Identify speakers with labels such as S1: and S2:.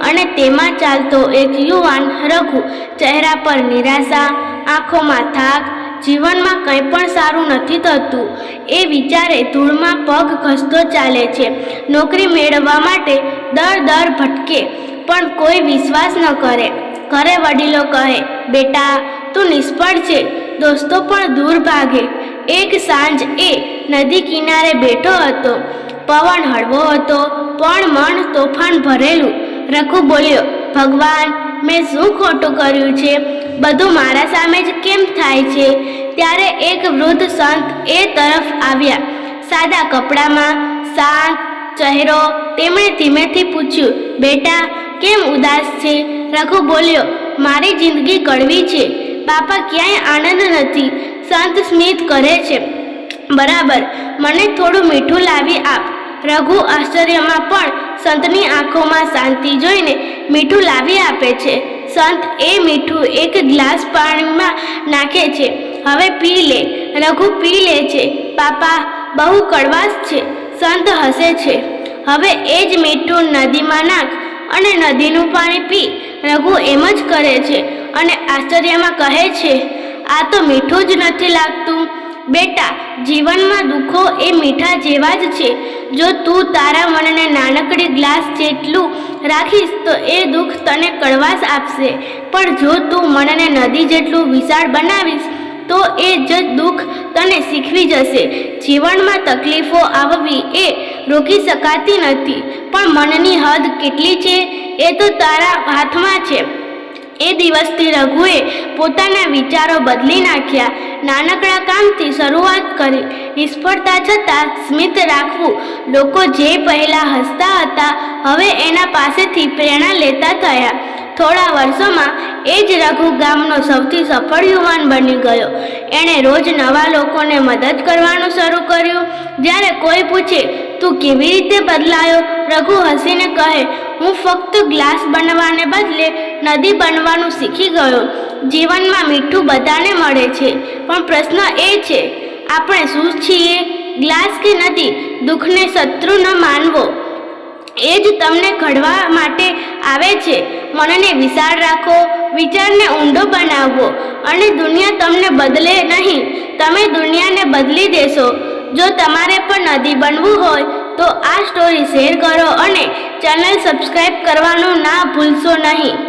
S1: અને તેમાં ચાલતો એક યુવાન રઘુ ચહેરા પર નિરાશા, આંખોમાં થાક, જીવનમાં કંઈ પણ સારું નથી થતું. એ વિચારે ધૂળમાં પગ ઘસતો ચાલે છે. નોકરી મેળવવા માટે દર દર ભટકે, પણ કોઈ વિશ્વાસ ન કરે. ઘરે વડીલો કહે, બેટા, તું નિષ્ફળ છે. દોસ્તો પણ દૂર ભાગે. એક સાંજ એ નદી કિનારે બેઠો હતો. પવન હળવો હતો, પણ મન તોફાન ભરેલું. રઘુ બોલ્યો, ભગવાન, મેં શું ખોટું કર્યું છે? બધું મારા સામે જ કેમ થાય છે? ત્યારે એક વૃદ્ધ સંત એ તરફ આવ્યા. સાદા કપડામાં શાંત ચહેરો તેમણે ધીમેથી પૂછ્યું, બેટા, કેમ ઉદાસ છે? રઘુ બોલ્યો, મારી જિંદગી કડવી છે. બાપા ક્યાંય આનંદ નથી. સંત સ્મિત કરે છે. બરાબર, મને થોડું મીઠું લાવી આપ. રઘુ આશ્ચર્યમાં પણ સંતની આંખોમાં શાંતિ જોઈને મીઠું લાવી આપે છે. સંત એ મીઠું એક ગ્લાસ પાણીમાં નાખે છે. હવે પી લે. રઘુ પી લે છે. પાપા, બહુ કડવાશ છે. સંત હસે છે. હવે એ જ મીઠું નદીમાં નાખ અને નદીનું પાણી પી. રઘુ એમ જ કરે છે અને આશ્ચર્યમાં કહે છે, આ તો મીઠું જ નથી લાગતું. બેટા, જીવનમાં દુઃખો એ મીઠા જેવા જ છે. જો તું તારા મનને નાનકડી ગ્લાસ જેટલું રાખીશ, તો એ દુઃખ તને કડવાશ આપશે. પણ જો તું મનને નદી જેટલું વિશાળ બનાવીશ, તો એ જ દુઃખ તને શીખવી જશે. જીવનમાં તકલીફો આવવી એ રોકી શકાતી નથી. પણ મનની હદ કેટલી છે, એ તો તારા હાથમાં છે. એ દિવસથી રઘુએ પોતાના વિચારો બદલી નાખ્યા. નાનકડા કામથી શરૂઆત કરી. નિષ્ફળતા છતાં સ્મિત રાખવું. લોકો જે પહેલાં હસતા હતા, હવે એના પાસેથી પ્રેરણા લેતા થયા. થોડા વર્ષોમાં એ જ રઘુ ગામનો સૌથી સફળ યુવાન બની ગયો. એણે રોજ નવા લોકોને મદદ કરવાનું શરૂ કર્યું. જ્યારે કોઈ પૂછે, તું કેવી રીતે બદલાયો? રઘુ હસીને કહે, હું ફક્ત ગ્લાસ બનવાને બદલે નદી બનવાનું શીખી ગયો. જીવનમાં મીઠું બધાને મળે છે. પણ પ્રશ્ન એ છે, આપણે શું છીએ? ગ્લાસ કે નદી? દુઃખને શત્રુ ન માનવો. એ જ તમને ઘડવા માટે આવે છે. મનને વિશાળ રાખો, વિચારને ઊંડો બનાવવો અને દુનિયા તમને બદલે નહીં. તમે દુનિયાને બદલી દેશો. જો તમારે પણ નદી બનવું હોય, તો આ સ્ટોરી શેર કરો અને ચેનલ સબસ્ક્રાઈબ કરવાનું ના ભૂલશો નહીં.